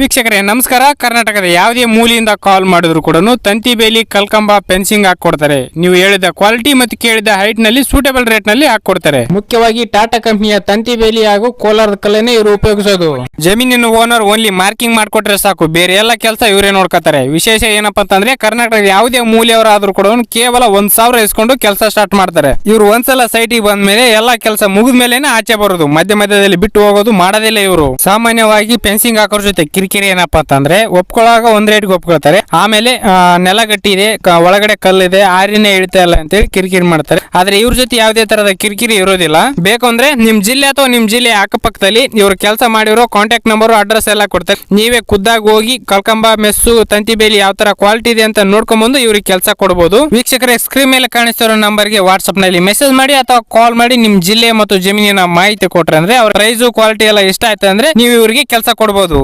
ವೀಕ್ಷಕರೇ, ನಮಸ್ಕಾರ. ಕರ್ನಾಟಕದ ಯಾವುದೇ ಮೂಲೆಯಿಂದ ಕಾಲ್ ಮಾಡಿದ್ರು ಕೂಡ ತಂತಿ ಬೇಲಿ ಕಲ್ಕಂಬ ಫೆನ್ಸಿಂಗ್ ಹಾಕೊಡ್ತಾರೆ ನೀವು ಹೇಳಿದ ಕ್ವಾಲಿಟಿ ಮತ್ತು ಕೇಳಿದ ಹೈಟ್ನಲ್ಲಿ ಸೂಟೇಬಲ್ ರೇಟ್ನಲ್ಲಿ ಹಾಕೊಡ್ತಾರೆ ಮುಖ್ಯವಾಗಿ ಟಾಟಾ ಕಂಪನಿಯ ತಂತಿ ಬೇಲಿ ಹಾಗೂ ಕೋಲಾರದ ಕಲೆನೇ ಇವರು ಉಪಯೋಗಿಸೋದು. ಜಮೀನಿನ ಓನರ್ ಓನ್ಲಿ ಮಾರ್ಕಿಂಗ್ ಮಾಡ್ಕೊಟ್ರೆ ಸಾಕು. ಬೇರೆ ಎಲ್ಲ ಕೆಲಸ ಇವರೇ ನೋಡ್ಕೋತಾರೆ. ವಿಶೇಷ ಏನಪ್ಪಾ ಅಂತಂದ್ರೆ ಕರ್ನಾಟಕದ ಯಾವುದೇ ಮೂಲೆಯವರಾದ್ರೂ ಕೂಡ ಕೇವಲ ಒಂದ್ ಸಾವಿರ ಇಸ್ಕೊಂಡು ಕೆಲಸ ಸ್ಟಾರ್ಟ್ ಮಾಡ್ತಾರೆ. ಇವರು ಒಂದ್ಸಲ ಸೈಟಿಗೆ ಬಂದ ಮೇಲೆ ಎಲ್ಲಾ ಕೆಲಸ ಮುಗಿದ ಆಚೆ ಬರೋದು. ಮಧ್ಯ ಮಧ್ಯದಲ್ಲಿ ಬಿಟ್ಟು ಹೋಗೋದು ಮಾಡೋದಿಲ್ಲ ಇವರು. ಸಾಮಾನ್ಯವಾಗಿ ಫೆನ್ಸಿಂಗ್ ಹಾಕೋರ್ ಜೊತೆ ಕಿರಿಕಿರಿ ಏನಪ್ಪ ಅಂತಂದ್ರೆ ಒಪ್ಕೊಳ್ಳಾಗ ಒಂದ್ ರೇಟ್ಗೆ ಒಪ್ಕೊಳ್ತಾರೆ. ಆಮೇಲೆ ನೆಲ ಗಟ್ಟಿ ಇದೆ ಒಳಗಡೆ ಕಲ್ಲಿದೆ, ಆರಿನೇ ಇಳಿತಾ ಇಲ್ಲ ಅಂತೇಳಿ ಕಿರಿಕಿರಿ ಮಾಡ್ತಾರೆ. ಆದ್ರೆ ಇವ್ರ ಜೊತೆ ಯಾವುದೇ ತರದ ಕಿರಿಕಿರಿ ಇರೋದಿಲ್ಲ. ಬೇಕು ಅಂದ್ರೆ ನಿಮ್ ಜಿಲ್ಲೆ ಅಥವಾ ನಿಮ್ ಜಿಲ್ಲೆ ಅಕ್ಕಪಕ್ಕದಲ್ಲಿ ಇವರು ಕೆಲಸ ಮಾಡಿರೋ ಕಾಂಟ್ಯಾಕ್ಟ್ ನಂಬರ್ ಅಡ್ರೆಸ್ ಎಲ್ಲ ಕೊಡ್ತಾರೆ. ನೀವೇ ಖುದ್ದಾಗಿ ಹೋಗಿ ಕಲ್ಕಂಬ ಮೆಸ್ಸು, ತಂತಿ ಬೇಲಿ ಯಾವ ತರ ಕ್ವಾಲಿಟಿ ಇದೆ ಅಂತ ನೋಡ್ಕೊಂಡ್ಬಂದು ಇವ್ರಿಗೆ ಕೆಲಸ ಕೊಡಬಹುದು ವೀಕ್ಷಕರ ಸ್ಕ್ರೀನ್ ಮೇಲೆ ಕಾಣಿಸ್ತಿರೋ ನಂಬರ್ಗೆ ವಾಟ್ಸ್ಆಪ್ನಲ್ಲಿ ಮೆಸೇಜ್ ಮಾಡಿ ಅಥವಾ ಕಾಲ್ ಮಾಡಿ ನಿಮ್ ಜಿಲ್ಲೆ ಮತ್ತು ಜಮೀನಿನ ಮಾಹಿತಿ ಕೊಟ್ರೆ ಅಂದ್ರೆ ಅವ್ರ ಪ್ರೈಸು ಕ್ವಾಲಿಟಿ ಎಲ್ಲ ಇಷ್ಟ ಆಯ್ತು ಅಂದ್ರೆ ನೀವು ಇವ್ರಿಗೆ ಕೆಲಸ ಕೊಡಬಹುದು